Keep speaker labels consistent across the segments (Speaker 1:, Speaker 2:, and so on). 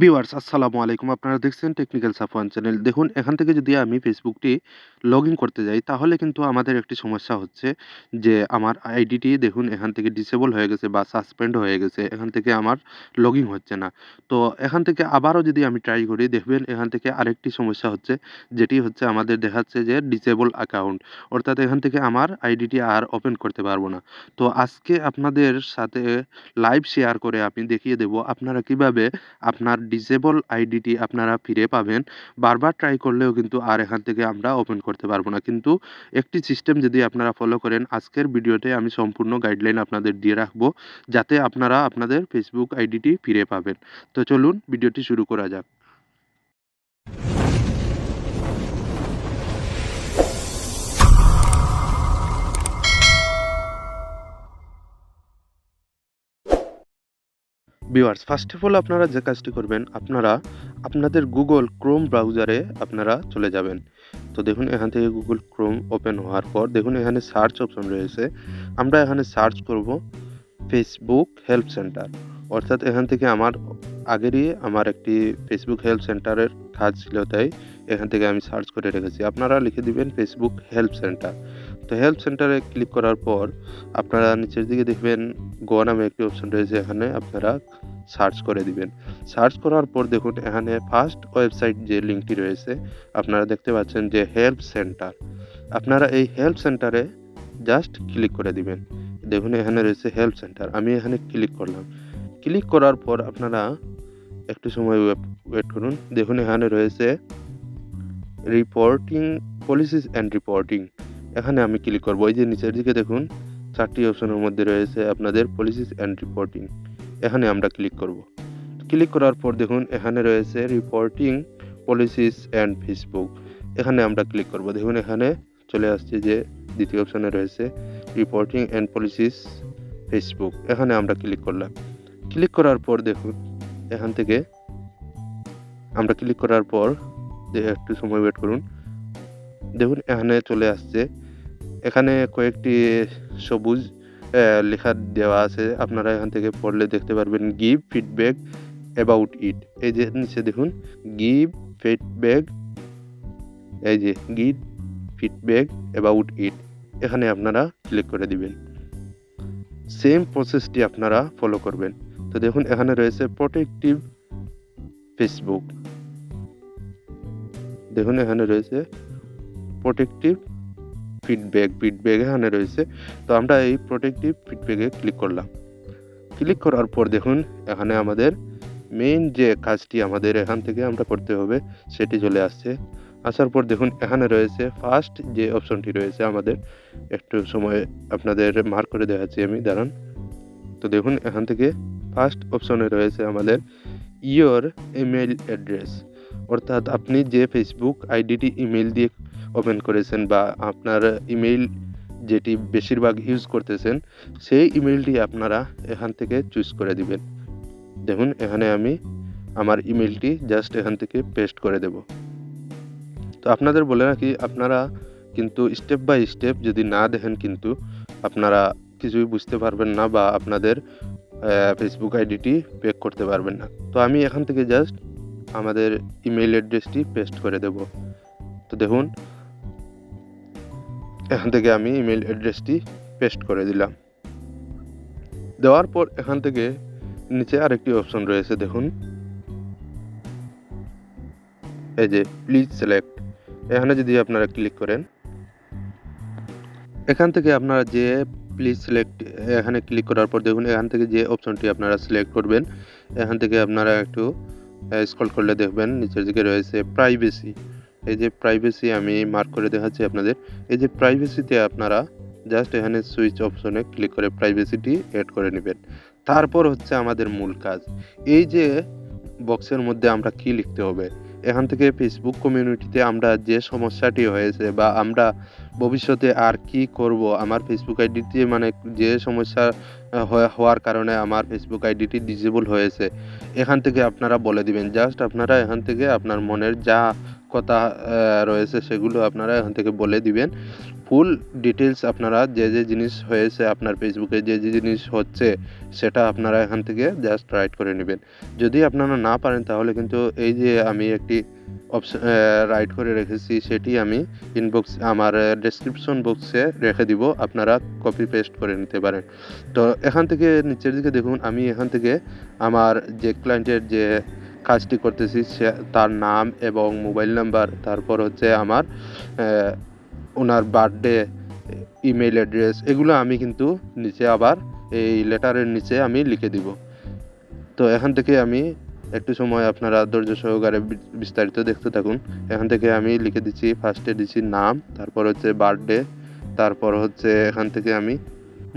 Speaker 1: Viewers, আসসালামু আলাইকুম। আপনারা দেখছেন টেকনিক্যাল সাফওয়ান চ্যানেল। দেখুন, এখান থেকে যদি আমি ফেসবুকটি লগইন করতে যাই, তাহলে কিন্তু আমাদের একটি সমস্যা হচ্ছে যে, আমার আইডিটি দেখুন, এখান থেকে ডিসেবল হয়ে গেছে বা সাসপেন্ড হয়ে গেছে। এখান থেকে আমার লগইন হচ্ছে না। তো এখান থেকে আবারও যদি আমি ট্রাই করি, দেখবেন এখান থেকে আরেকটি সমস্যা হচ্ছে, যেটি হচ্ছে আমাদের দেখাচ্ছে যে ডিসেবল অ্যাকাউন্ট। অর্থাৎ এখান থেকে আমার আইডিটি আর ওপেন করতে পারব না। তো আজকে আপনাদের সাথে লাইভ শেয়ার করে আমি দেখিয়ে দেব, আপনারা কীভাবে আপনার ডিসেবল আইডিটি আপনারা ফিরে পাবেন। বারবার ট্রাই করলেও কিন্তু আর এখান থেকে আমরা ওপেন করতে পারব না। কিন্তু একটি সিস্টেম যদি আপনারা ফলো করেন, আজকের ভিডিওতে আমি সম্পূর্ণ গাইডলাইন আপনাদের দিয়ে রাখব, যাতে আপনারা আপনাদের ফেসবুক আইডিটি ফিরে পাবেন। তো চলুন ভিডিওটি শুরু করা যাক। ভিউয়ার্স ফার্স্ট অফ অল আপনারা যে কাজটি করবেন, আপনারা আপনাদের গুগল ক্রোম ব্রাউজারে আপনারা চলে যাবেন। তো দেখুন, এখান থেকে গুগল ক্রোম ওপেন হওয়ার পর, দেখুন, এখানে সার্চ অপশন রয়েছে। আমরা এখানে সার্চ করব ফেসবুক হেল্প সেন্টার। অর্থাৎ এখান থেকে আমার আগেরই আমার একটি ফেসবুক হেল্প সেন্টারের কাজ ছিল, তাই এখান থেকে আমি সার্চ করে রেখেছি। আপনারা লিখে দিবেন ফেসবুক হেল্প সেন্টার। তো হেল্প সেন্টারে ক্লিক করার পর আপনারা নিচের দিকে দেখবেন গো নামে একটি অপশন রয়েছে এখানে আপনারা সার্চ করে দিবেন। সার্চ করার পর দেখুন, এখানে ফার্স্ট ওয়েবসাইট যে লিঙ্কটি রয়েছে, আপনারা দেখতে পাচ্ছেন যে হেল্প সেন্টার। আপনারা এই হেল্প সেন্টারে জাস্ট ক্লিক করে দিবেন। দেখুন, এখানে রয়েছে হেল্প সেন্টার। আমি এখানে ক্লিক করলাম। ক্লিক করার পর আপনারা একটু সময় ওয়েট ওয়েট করুন। দেখুন, এখানে রয়েছে রিপোর্টিং পলিসিস অ্যান্ড রিপোর্টিং। এখানে আমি ক্লিক করব। এই যে নিচের দিকে দেখুন ৪ টি অপশনের মধ্যে রয়েছে আপনাদের পলিসিস অ্যান্ড রিপোর্টিং। এখানে আমরা ক্লিক করব। ক্লিক করার পর দেখুন, এখানে রয়েছে রিপোর্টিং পলিসিস অ্যান্ড ফেসবুক। এখানে আমরা ক্লিক করব। দেখুন, এখানে চলে আসছে যে দ্বিতীয় অপশনে রয়েছে রিপোর্টিং অ্যান্ড পলিসিস ফেসবুক। এখানে আমরা ক্লিক করলাম। ক্লিক করার পর দেখুন, এখান থেকে আমরা ক্লিক করার পর একটু সময় ওয়েট করুন। দেখুন, এখানে চলে আসছে। এখানে কয়েকটি সবুজ লেখা দেওয়া আছে। আপনারা এখান থেকে পড়লে দেখতে পারবেন গিভ ফিডব্যাক অ্যাবাউট ইট। এই যে নিচে দেখুন গিভ ফিডব্যাক এই যে গিভ ফিডব্যাক অ্যাবাউট ইট। এখানে আপনারা ক্লিক করে দিবেন। সেম প্রসেসটি আপনারা ফলো করবেন। তো দেখুন, এখানে রয়েছে প্রোটেক্টিভ ফেসবুক। দেখুন এখানে রয়েছে প্রটেক্টিভ ফিডব্যাক, ফিডব্যাক এখানে রয়েছে। তো আমরা এই প্রটেক্টিভ ফিডব্যাকে ক্লিক করলাম। ক্লিক করার পর দেখুন এখানে আমাদের মেইন যে কাজটি আমাদের এখান থেকে আমরা করতে হবে সেটি চলে আসছে। আসার পর দেখুন এখানে রয়েছে ফার্স্ট যে অপশনটি রয়েছে আমাদের একটু সময় আপনাদের মার্ক করে দেখাচ্ছি আমি দাঁড়ান। তো দেখুন এখান থেকে ফার্স্ট অপশনে রয়েছে আমাদের ইওর ইমেইল অ্যাড্রেস। অর্থাৎ আপনি যে ফেসবুক আইডিটি ইমেল দিয়ে ওপেন করেছেন বা আপনার ইমেইল যেটি বেশিরভাগ ইউজ করতেছেন, সেই ইমেলটি আপনারা এখান থেকে চুজ করে দিবেন। দেখুন, এখানে আমি আমার ইমেলটি জাস্ট এখান থেকে পেস্ট করে দেব। তো আপনাদের বলে রাখি, আপনারা কিন্তু স্টেপ বাই স্টেপ যদি না দেখেন কিন্তু আপনারা কিছুই বুঝতে পারবেন না বা আপনাদের ফেসবুক আইডিটি পেক করতে পারবেন না। তো আমি এখান থেকে জাস্ট আমাদের ইমেইল অ্যাড্রেসটি পেস্ট করে দেব। তো দেখুন, এখান থেকে আমি ইমেইল অ্যাড্রেসটি পেস্ট করে দিলাম। দেওয়ার পর এখান থেকে নিচে আরেকটি অপশন রয়েছে, দেখুন। এই যে প্লিজ সিলেক্ট এখানে যদি আপনারা ক্লিক করেন, এখান থেকে আপনারা যে প্লিজ সিলেক্ট এখানে ক্লিক করার পর দেখুন, এখান থেকে যে অপশনটি আপনারা সিলেক্ট করবেন, এখান থেকে আপনারা একটু স্ক্রল করলে দেখবেন নিচের দিকে রয়েছে প্রাইভেসি এই যে প্রাইভেসি আমি মার্ক করে দেখাচ্ছি আপনাদের। এই যে প্রাইভেসিতে আপনারা জাস্ট এখানে সুইচ অপশনে ক্লিক করে প্রাইভেসিটি অ্যাড করে নেবেন। তারপর হচ্ছে আমাদের মূল কাজ। এই যে বক্সের মধ্যে আমরা কি লিখতে হবে? এখান থেকে ফেসবুক কমিউনিটিতে আমরা যে সমস্যাটি হয়েছে বা আমরা ভবিষ্যতে আর কি করব, আমার ফেসবুক আইডিতে মানে যে সমস্যা হওয়ার কারণে আমার ফেসবুক আইডিটি ডিজেবল হয়েছে। এখান থেকে আপনারা বলে দিবেন, জাস্ট আপনারা এখান থেকে আপনার মনের যা কথা রয়েছে সেগুলো আপনারা এখান থেকে বলে দিবেন। ফুল ডিটেলস আপনারা যে যে জিনিস হয়েছে আপনার ফেসবুকে, যে যে জিনিস হচ্ছে সেটা আপনারা এখান থেকে জাস্ট রাইট করে নেবেন। যদি আপনারা না পারেন তাহলে কিন্তু এই যে আমি একটি অপশন রাইট করে রেখেছি সেটি আমি ইনবক্স, আমার ডেসক্রিপশন বক্সে রেখে দিব, আপনারা কপি পেস্ট করে নিতে পারেন। তো এখান থেকে নিচের দিকে দেখুন, আমি এখান থেকে আমার যে ক্লায়েন্টের যে কাজটি করতেছি, সে তার নাম এবং মোবাইল নাম্বার, তারপর হচ্ছে আমার ওনার বার্থডে ইমেল অ্যাড্রেস, এগুলো আমি কিন্তু নিচে আবার এই লেটারের নিচে আমি লিখে দিব। তো এখান থেকে আমি একটু সময় আপনারা ধৈর্য সহকারে বিস্তারিত দেখতে থাকুন। এখান থেকে আমি লিখে দিচ্ছি ফার্স্টে দিচ্ছি নাম, তারপর হচ্ছে বার্থডে, তারপর হচ্ছে এখান থেকে আমি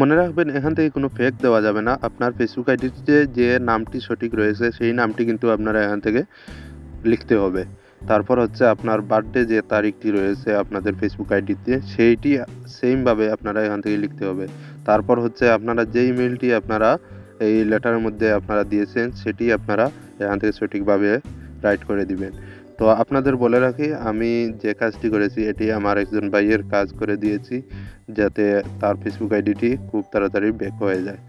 Speaker 1: মনে রাখবেন, এখান থেকে কোনো ফেক দেওয়া যাবে না। আপনার ফেসবুক আইডিতে যে নামটি সঠিক রয়েছে, সেই নামটি কিন্তু আপনারা এখান থেকে লিখতে হবে। তারপর হচ্ছে আপনার বার্থডে যে তারিখটি রয়েছে আপনাদের ফেসবুক আইডিতে সেইটি সেমভাবে আপনারা এখান থেকে লিখতে হবে। তারপর হচ্ছে আপনারা যে ইমেলটি আপনারা এই লেটারের মধ্যে আপনারা দিয়েছেন, সেটি আপনারা এখান থেকে সঠিকভাবে রাইট করে দিবেন। তো আপনাদের বলে রাখি, আমি যে কাজটি করেছি, এটি আমার একজন ভাইয়ের কাজ করে দিয়েছি, যাতে তার ফেসবুক আইডিটি খুব তাড়াতাড়ি ব্যাক হয়ে যায়।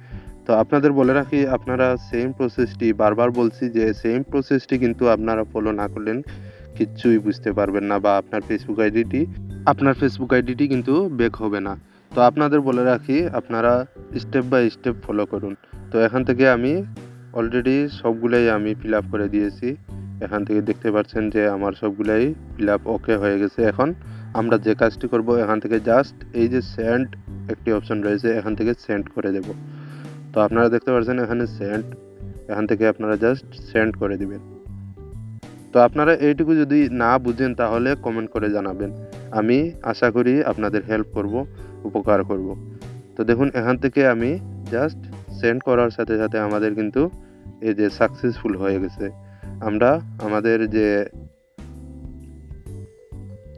Speaker 1: তো আপনাদের বলে রাখি, আপনারা সেম প্রসেসটি বারবার বলছি যে সেম প্রসেসটি কিন্তু আপনারা ফলো না করলেন কিচ্ছুই বুঝতে পারবেন না বা আপনার ফেসবুক আইডিটি, আপনার ফেসবুক আইডিটি কিন্তু ব্যাক হবে না। তো আপনাদের বলে রাখি, আপনারা স্টেপ বাই স্টেপ ফলো করুন। তো এখান থেকে আমি অলরেডি সবগুলোই আমি ফিল আপ করে দিয়েছি। এখান থেকে দেখতে পাচ্ছেন যে আমার সবগুলাই ফিল আপ ওকে হয়ে গেছে এখন। আমরা যে কাজটি করব এখান থেকে জাস্ট এই যে সেন্ড একটি অপশন রয়েছে, এখান থেকে সেন্ড করে দেব। তো আপনারা দেখতে পাচ্ছেন এখানে সেন্ড এখান থেকে আপনারা জাস্ট সেন্ড করে দিবেন। তো আপনারা এইটুকু যদি না বুঝেন তাহলে কমেন্ট করে জানাবেন। আমি আশা করি আপনাদের হেল্প করব, উপকার করব। তো দেখুন, এখান থেকে আমি জাস্ট সেন্ড করার সাথে সাথে আমাদের কিন্তু এই যে সাকসেসফুল হয়ে গেছে। আমরা আমাদের যে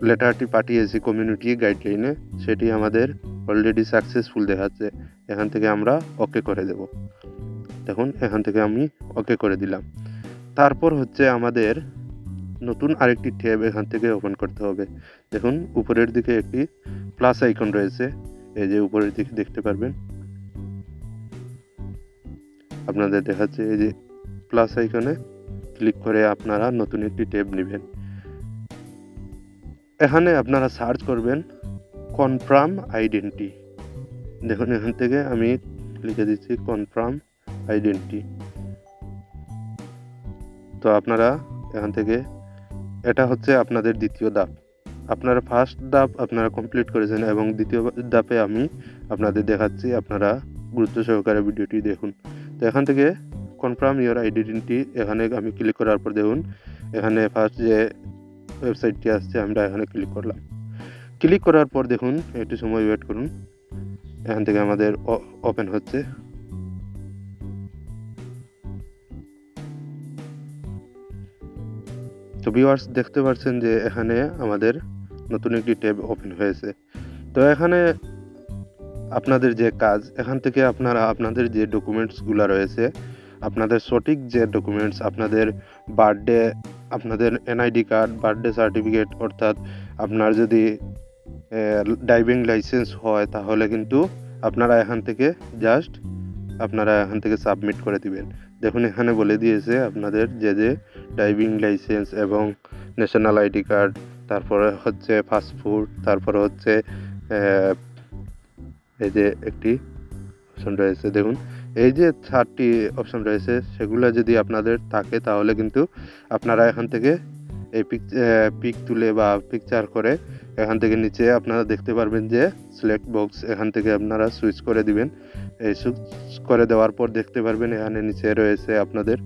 Speaker 1: লেটারটি পাঠিয়েছি কমিউনিটি গাইডলাইনে সেটি আমাদের অলরেডি সাকসেসফুল দেখাচ্ছে। এখান থেকে আমরা ওকে করে দেব। দেখুন, এখান থেকে আমি ওকে করে দিলাম। তারপর হচ্ছে আমাদের নতুন আরেকটি ট্যাব এখান থেকে ওপেন করতে হবে। দেখুন, উপরের দিকে একটি প্লাস আইকন রয়েছে। এই যে উপরের দিকে দেখতে পারবেন। আপনাদের দেখাচ্ছে এই যে প্লাস আইকনে ক্লিক করে আপনারা নতুন একটি ট্যাব নেবেন। এখানে আপনারা সার্চ করবেন কনফার্ম আইডেন্টি। দেখুন, এখান থেকে আমি লিখে দিচ্ছি কনফার্ম আইডেন্টি। তো আপনারা এখান থেকে, এটা হচ্ছে আপনাদের দ্বিতীয় ধাপ। আপনারা ফার্স্ট ধাপ আপনারা কমপ্লিট করেছেন এবং দ্বিতীয় ধাপে আমি আপনাদের দেখাচ্ছি, আপনারা গুরুত্ব সহকারে ভিডিওটি দেখুন। তো এখান থেকে কনফার্ম ইওর আইডেন্টি এখানে আমি ক্লিক করার পর দেখুন, এখানে ফার্স্ট যে ওয়েবসাইটটি আসছে, আমরা এখানে ক্লিক করলাম। ক্লিক করার পর দেখুন, একটু সময় ওয়েট করুন। এখান থেকে আমাদের ওপেন হচ্ছে। তো ভিউয়ার্স দেখতে পাচ্ছেন যে এখানে আমাদের নতুন একটি ট্যাব ওপেন হয়েছে। তো এখানে আপনাদের যে কাজ, এখান থেকে আপনারা আপনাদের যে ডকুমেন্টসগুলো রয়েছে আপনাদের সঠিক যে ডকুমেন্টস আপনাদের বার্থডে আপনাদের এনআইডি কার্ড বার্থডে সার্টিফিকেট অর্থাৎ আপনার যদি ড্রাইভিং লাইসেন্স হয়, তাহলে কিন্তু আপনারা এখান থেকে জাস্ট আপনারা এখান থেকে সাবমিট করে দিবেন। দেখুন, এখানে বলে দিয়েছে আপনাদের যে যে ড্রাইভিং লাইসেন্স এবং ন্যাশনাল আইডি কার্ড তারপরে হচ্ছে পাসপোর্ট তারপরে হচ্ছে এই যে একটি অপশন রয়েছে, দেখুন। এই যে চারটি অপশন রয়েছে, সেগুলো যদি আপনাদের থাকে, তাহলে কিন্তু আপনারা এখান থেকে এই পিক পিক তুলে বা পিকচার করে এখান থেকে নিচে আপনারা দেখতে পারবেন যে সিলেক্ট বক্স এখান থেকে আপনারা সুইচ করে দিবেন। এই সুইচ করে দেওয়ার পর দেখতে পারবেন এখানে নিচে রয়েছে আপনাদের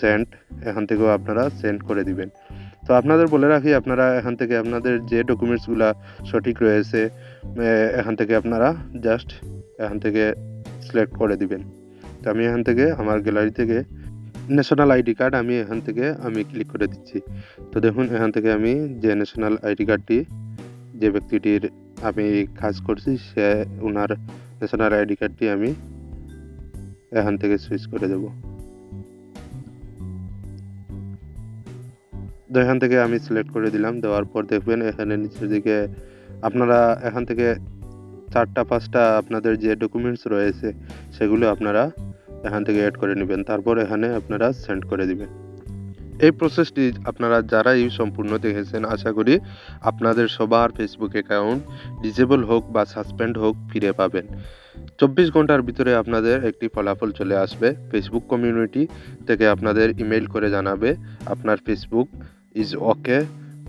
Speaker 1: সেন্ট এখান থেকেও আপনারা সেন্ড করে দিবেন। তো আপনাদের বলে রাখি, আপনারা এখান থেকে আপনাদের যে ডকুমেন্টসগুলো সঠিক রয়েছে এখান থেকে আপনারা জাস্ট এখান থেকে সিলেক্ট করে দিবেন। তো আমি এখান থেকে আমার গ্যালারি থেকে ন্যাশনাল আইডি কার্ড আমি এখান থেকে আমি ক্লিক করে দিচ্ছি। তো দেখুন, এখান থেকে আমি যে ন্যাশনাল আইডি কার্ডটি যে ব্যক্তিটির আমি কাজ করছি, সে ওনার ন্যাশনাল আইডি কার্ডটি আমি এখান থেকে সুইচ করে দেব। তো এখান থেকে আমি সিলেক্ট করে দিলাম। দেওয়ার পর দেখবেন এখানে নিচের দিকে আপনারা এখান থেকে চারটা, পাঁচটা আপনাদের যে ডকুমেন্টস রয়েছে, সেগুলো আপনারা এখান থেকে অ্যাড করে নেবেন। তারপর এখানে আপনারা সেন্ড করে দিবেন। এই প্রসেসটি আপনারা যারাই সম্পূর্ণ দেখেছেন, আশা করি আপনাদের সবার ফেসবুক অ্যাকাউন্ট ডিজেবল হোক বা সাসপেন্ড হোক, ফিরে পাবেন। চব্বিশ ঘণ্টার ভিতরে আপনাদের একটি ফলাফল চলে আসবে। ফেসবুক কমিউনিটি থেকে আপনাদের ইমেল করে জানাবে, আপনার ফেসবুক ইজ ওকে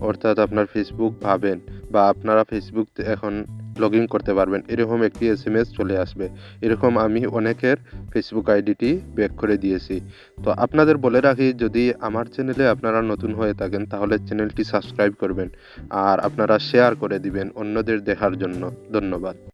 Speaker 1: অর্থাৎ আপনার ফেসবুক পাবেন বা আপনারা ফেসবুক এখন লগ ইন করতে পারবেন। এরকম একটি এস এম এস চলে আসবে। এরকম আমি অনেকের ফেসবুক আইডিটি ব্যাক করে দিয়েছি। তো আপনাদের বলে রাখি, যদি আমার চ্যানেলে আপনারা নতুন হয়ে থাকেন, তাহলে চ্যানেলটি সাবস্ক্রাইব করবেন। আর আপনারা শেয়ার করে দিবেন অন্যদের দেখার জন্য। ধন্যবাদ।